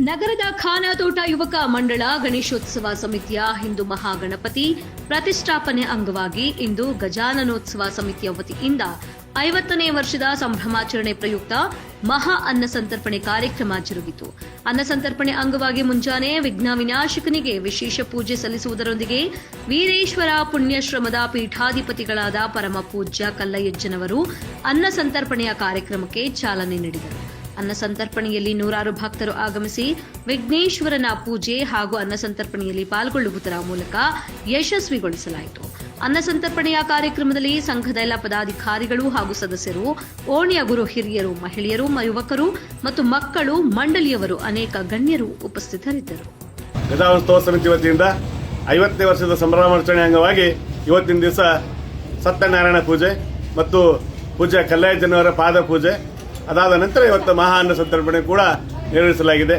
ನಗರದ ಖಾನಾತೋಟ ಯುವಕ ಮಂಡಳ ಗಣೇಶೋತ್ಸವ ಸಮಿತಿಯ ಹಿಂದೂ ಮಹಾಗಣಪತಿ ಪ್ರತಿಷ್ಠಾಪನೆ ಅಂಗವಾಗಿ ಇಂದು ಗಜಾನನೋತ್ಸವ ಸಮಿತಿಯ ವತಿಯಿಂದ ಐವತ್ತನೇ ವರ್ಷದ ಸಂಭ್ರಮಾಚರಣೆ ಪ್ರಯುಕ್ತ ಮಹಾ ಅನ್ನ ಸಂತರ್ಪಣೆ ಕಾರ್ಯಕ್ರಮ ಜರುಗಿತು. ಅನ್ನ ಸಂತರ್ಪಣೆ ಅಂಗವಾಗಿ ಮುಂಜಾನೆ ವಿಘ್ನ ವಿನಾಶಕನಿಗೆ ವಿಶೇಷ ಪೂಜೆ ಸಲ್ಲಿಸುವುದರೊಂದಿಗೆ ವೀರೇಶ್ವರ ಪುಣ್ಯಶ್ರಮದ ಪೀಠಾಧಿಪತಿಗಳಾದ ಪರಮ ಪೂಜ್ಯ ಕಲ್ಲಯ್ಯಜ್ಜನವರು ಅನ್ನ ಸಂತರ್ಪಣೆಯ ಕಾರ್ಯಕ್ರಮಕ್ಕೆ ಚಾಲನೆ ನೀಡಿದರು. ಅನ್ನ ಸಂತರ್ಪಣೆಯಲ್ಲಿ ನೂರಾರು ಭಕ್ತರು ಆಗಮಿಸಿ ವಿಘ್ನೇಶ್ವರನ ಪೂಜೆ ಹಾಗೂ ಅನ್ನ ಸಂತರ್ಪಣೆಯಲ್ಲಿ ಪಾಲ್ಗೊಳ್ಳುವುದರ ಮೂಲಕ ಯಶಸ್ವಿಗೊಳಿಸಲಾಯಿತು. ಅನ್ನ ಸಂತರ್ಪಣೆಯ ಕಾರ್ಯಕ್ರಮದಲ್ಲಿ ಸಂಘದ ಎಲ್ಲ ಪದಾಧಿಕಾರಿಗಳು ಹಾಗೂ ಸದಸ್ಯರು, ಓಣಿಯ ಗುರು, ಹಿರಿಯರು, ಮಹಿಳೆಯರು, ಯುವಕರು ಮತ್ತು ಮಕ್ಕಳು, ಮಂಡಳಿಯವರು, ಅನೇಕ ಗಣ್ಯರು ಉಪಸ್ಥಿತರಿದ್ದರು. ಗಜಾನೋತ್ಸವ ಸಮಿತಿ ವತಿಯಿಂದ ಐವತ್ತನೇ ವರ್ಷದ ಸಂಭ್ರಮಾಚರಣೆ ಅಂಗವಾಗಿ ಇವತ್ತಿನ ದಿವಸ ಸತ್ಯನಾರಾಯಣ ಪೂಜೆ ಮತ್ತು ಪೂಜೆ ಕಲ್ಯಾಣ ಜನವರ ಪಾದ ಪೂಜೆ ಅದಾದ ನಂತರ ಇವತ್ತು ಮಹಾ ಅನ್ನ ಸಂತರ್ಪಣೆ ಕೂಡ ನಿರ್ವಹಿಸಲಾಗಿದೆ.